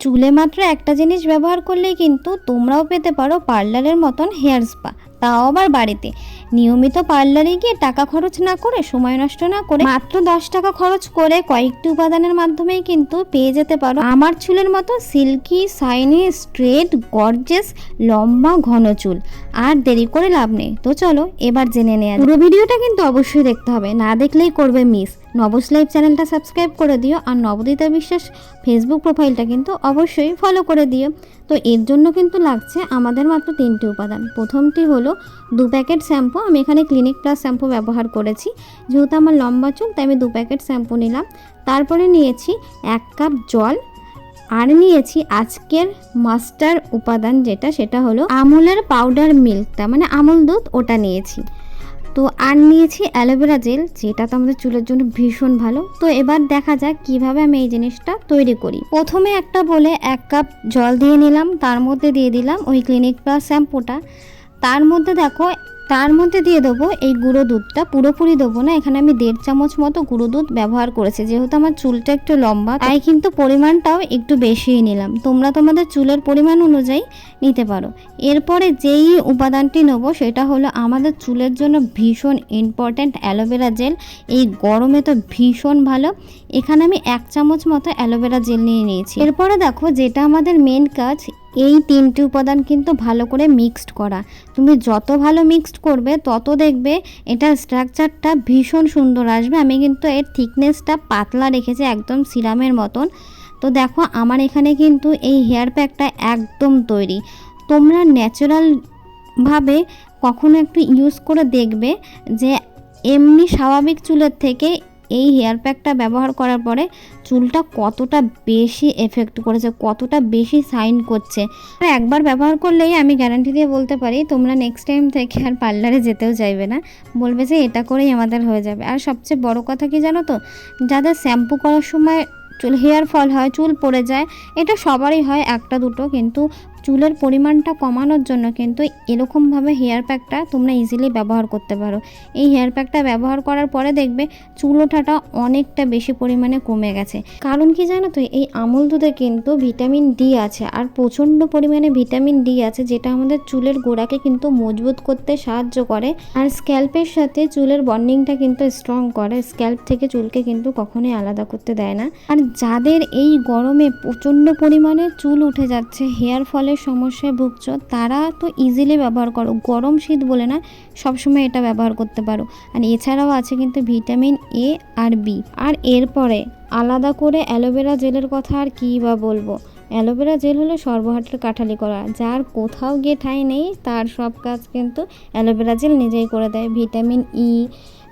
চুলে মাত্র একটা জিনিস ব্যবহার করলেই কিন্তু তোমরাও পেতে পারো পার্লারের মতন হেয়ার স্পা। তাও আবার বাড়িতে। নিয়মিত পার্লারে গিয়ে টাকা খরচ না করে, সময় নষ্ট না করে মাত্র দশ টাকা খরচ করে কয়েকটি উপাদানের মাধ্যমেই কিন্তু পেয়ে যেতে পারো। আমার চুলের মতো সিল্কি শাইনি স্ট্রেট, গর্জেস, লম্বা, ঘন চুল। আর দেরি করে লাভ নেই। তো চলো, এবার জেনে নেওয়া। পুরো ভিডিওটা কিন্তু অবশ্যই দেখতে হবে। না দেখলেই করবে মিস। নবস লাইভ চ্যানেলটা সাবস্ক্রাইব করে দিও। আর নবদিতা বিশ্বাস ফেসবুক প্রোফাইলটা কিন্তু অবশ্যই ফলো করে দিও। তো এর জন্য কিন্তু লাগছে আমাদের মাত্র তিনটি উপাদান। প্রথমটি হলো দু প্যাকেট শ্যাম্পু। আমি এখানে ক্লিনিক প্লাস শ্যাম্পু ব্যবহার করেছি। যেহেতু আমার লম্বা চুল, তাই আমি দু প্যাকেট শ্যাম্পু নিলাম। তারপরে নিয়েছি এক কাপ জল। আর নিয়েছি আজকের মাস্টার উপাদান যেটা, সেটা হলো আমুলের পাউডার মিল্কটা মানে আমুল দুধ, ওটা নিয়েছি। তো, আর নিয়েছি অ্যালোভেরা জেল, যেটা তো আমাদের চুলের জন্য ভীষণ ভালো। তো, এবার দেখা যাক কীভাবে আমি এই জিনিসটা তৈরি করি। প্রথমে একটা বলে এক কাপ জল দিয়ে নিলাম। তার মধ্যে দিয়ে দিলাম ওই ক্লিনিক প্লাস শ্যাম্পুটা। তার মধ্যে দেখো, তার মধ্যে দিয়ে দেবো এই গুঁড়ো দুধটা। পুরোপুরি দেবো না, এখানে আমি দেড় চামচ মতো গুঁড়ো দুধ ব্যবহার করেছি। যেহেতু আমার চুলটা একটু লম্বা, তাই কিন্তু পরিমাণটাও একটু বেশিই নিলাম। তোমরা তোমাদের চুলের পরিমাণ অনুযায়ী নিতে পারো। এরপরে যেই উপাদানটি নেব, সেটা হলো আমাদের চুলের জন্য ভীষণ ইম্পর্ট্যান্ট অ্যালোভেরা জেল। এই গরমে তো ভীষণ ভালো। এখানে আমি এক চামচ মতো অ্যালোভেরা জেল নিয়ে নিয়েছি। এরপরে দেখো, যেটা আমাদের মেন কাজ এই তিনটি উপাদান কিন্তু ভালো করে মিক্সড করা। তুমি যত ভালো মিক্সড করবে, তত দেখবে এটার স্ট্রাকচারটা ভীষণ সুন্দর আসবে। আমি কিন্তু এর থিকনেসটা পাতলা রেখেছি, একদম সিরামের মতন। তো দেখো, আমার এখানে কিন্তু এই হেয়ার প্যাকটা একদম তৈরি। তোমরা ন্যাচারালভাবে কখনো একটু ইউজ করে দেখবে যে, এমনি স্বাভাবিক চুলের থেকে এই হেয়ার প্যাকটা ব্যবহার করার পরে চুলটা কতটা বেশি এফেক্ট করেছে, কতটা বেশি সাইন করছে। একবার ব্যবহার করলেই আমি গ্যারান্টি দিয়ে বলতে পারি, তোমরা নেক্সট টাইম থেকে আর পার্লারে যেতেও চাইবে না। বলবে যে এটা করেই আমাদের হয়ে যাবে। আর সবচেয়ে বড় কথা কি জানো তো? যাদের শ্যাম্পু করার সময় চুল হেয়ার ফল হয়, চুল পড়ে যায়, এটা সবারই হয়, একটা দুটো। কিন্তু চুলের পরিমাণটা কমানোর জন্য কিন্তু এরকমভাবে হেয়ার প্যাকটা তোমরা ইজিলি ব্যবহার করতে পারো। এই হেয়ার প্যাকটা ব্যবহার করার পরে দেখবে চুল ওঠাটা অনেকটা বেশি পরিমাণে কমে গেছে। কারণ কি জানো তো, এই আমুল দুধে কিন্তু ভিটামিন ডি আছে আর প্রচণ্ড পরিমাণে ভিটামিন ডি আছে যেটা আমাদের চুলের গোড়াকে কিন্তু মজবুত করতে সাহায্য করে আর স্ক্যাল্পের সাথে চুলের বন্ডিংটা কিন্তু স্ট্রং করে। স্ক্যাল্প থেকে চুলকে কিন্তু কখনোই আলাদা করতে দেয় না। আর যাদের এই গরমে প্রচণ্ড পরিমাণে চুল উঠে যাচ্ছে হেয়ার ফলের সমস্যায় ভুগছ, তারা তো ইজিলি ব্যবহার করো। গরম শীত বলে না, সবসময় এটা ব্যবহার করতে পারো। আর এছাড়াও আছে কিন্তু ভিটামিন এ আর বি আর এরপরে আলাদা করে অ্যালোভেরা জেলের কথা আর কী বা বলব? অ্যালোভেরা জেল হলো সর্বহাটের কাঠালি করা যার কোথাও গিয়ে ঠাঁই নেই, তার সব কাজ কিন্তু অ্যালোভেরা জেল নিজেই করে দেয়। Vitamin E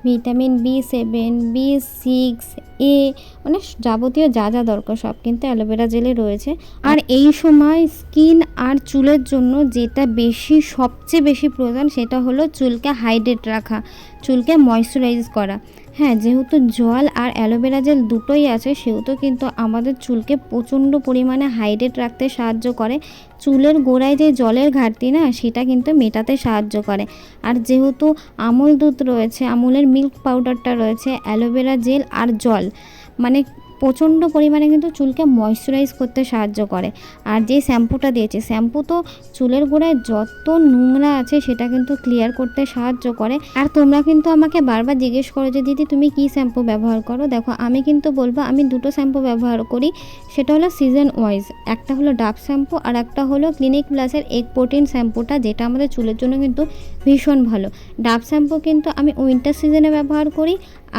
vitamin B seven B six A মানে যাবতীয় যা যা দরকার সব কিন্তু অ্যালোভেরা জেলে রয়েছে। আর এই সময় স্কিন আর চুলের জন্য যেটা বেশি সবচেয়ে বেশি প্রয়োজন সেটা হলো চুলকে হাইড্রেট রাখা চুলকে ময়শ্চারাইজ করা। হ্যাঁ যেহেতু জল আর অ্যালোভেরা জেল দুটোই আছে, সেহেতু কিন্তু আমাদের চুলকে প্রচণ্ড পরিমাণে হাইড্রেট রাখতে সাহায্য করে। চুলের গোড়ায় যে জলের ঘাটতি না, সেটা কিন্তু মেটাতে সাহায্য করে। আর যেহেতু আমুল দুধ রয়েছে, আমুলের মিল্ক পাউডারটা রয়েছে, অ্যালোভেরা জেল আর জল মানে প্রচণ্ড পরিমাণে কিন্তু চুলকে ময়শ্চারাইজ করতে সাহায্য করে। আর যে শ্যাম্পুটা দিয়েছে, শ্যাম্পু তো চুলের গোড়ায় যত নোংরা আছে সেটা কিন্তু ক্লিয়ার করতে সাহায্য করে। আর তোমরা কিন্তু আমাকে বারবার জিজ্ঞেস করো যে, দিদি, তুমি কী শ্যাম্পু ব্যবহার করো? দেখো, আমি কিন্তু বলব, আমি দুটো শ্যাম্পু ব্যবহার করি। সেটা হলো সিজন ওয়াইজ একটা হলো ডাব শ্যাম্পু আর একটা হলো ক্লিনিক প্লাসের এগ প্রোটিন শ্যাম্পুটা যেটা আমাদের চুলের জন্য কিন্তু ভীষণ ভালো। ডাব শ্যাম্পু কিন্তু আমি উইন্টার সিজনে ব্যবহার করি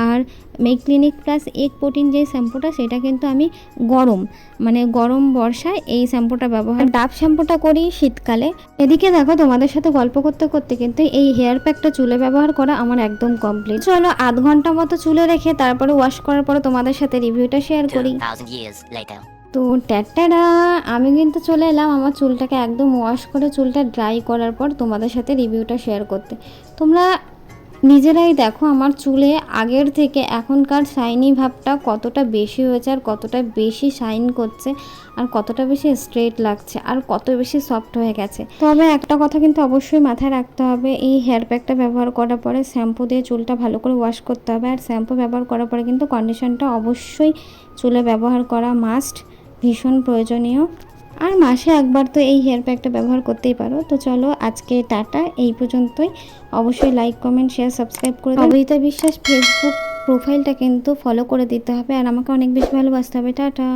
আর make clinic plus egg protein যে শ্যাম্পুটা সেটা কিন্তু আমি গরম মানে গরম বর্ষায় এই শ্যাম্পুটা ব্যবহার ডাব শ্যাম্পুটা করি শীতকালে। এদিকে দেখো তোমাদের সাথে গল্প করতে করতে কিন্তু এই হেয়ার প্যাকটা চুলে ব্যবহার করা আমার একদম কমপ্লিট চলো আধ ঘণ্টা মতো চুলে রেখে তারপরে ওয়াশ করার পরে তোমাদের সাথে রিভিউটা শেয়ার করি। 2,000 years later. তো ট্যাটারা আমি কিন্তু চলে এলাম আমার চুলটাকে একদম ওয়াশ করে, চুলটা ড্রাই করার পর তোমাদের সাথে রিভিউটা শেয়ার করতে। তোমরা নিজেরাই দেখো আমার চুলে আগের থেকে এখনকার শাইনি ভাবটা কতটা বেশি হয়েছে আর কতটা বেশি শাইন করছে আর কতটা বেশি স্ট্রেট লাগছে আর কত বেশি সফট হয়ে গেছে। তবে একটা কথা কিন্তু অবশ্যই মাথায় রাখতে হবে, এই হেয়ার প্যাকটা ব্যবহার করার পরে শ্যাম্পু দিয়ে চুলটা ভালো করে ওয়াশ করতে হবে আর শ্যাম্পু ব্যবহার করার পরে কিন্তু কন্ডিশনটা অবশ্যই চুলে ব্যবহার করা মাস্ট ভীষণ প্রয়োজনীয়। আর মাসে একবার তো এই হেয়ার প্যাকটা ব্যবহার করতেই পারো। তো চলো আজকে টাটা, এই পর্যন্তই। অবশ্যই লাইক কমেন্ট শেয়ার সাবস্ক্রাইব করে অবিতা বিশ্বাস ফেসবুক প্রোফাইলটা কিন্তু ফলো করে দিতে হবে আর আমাকে অনেক বেশি ভালোবাসতে হবে। টাটা।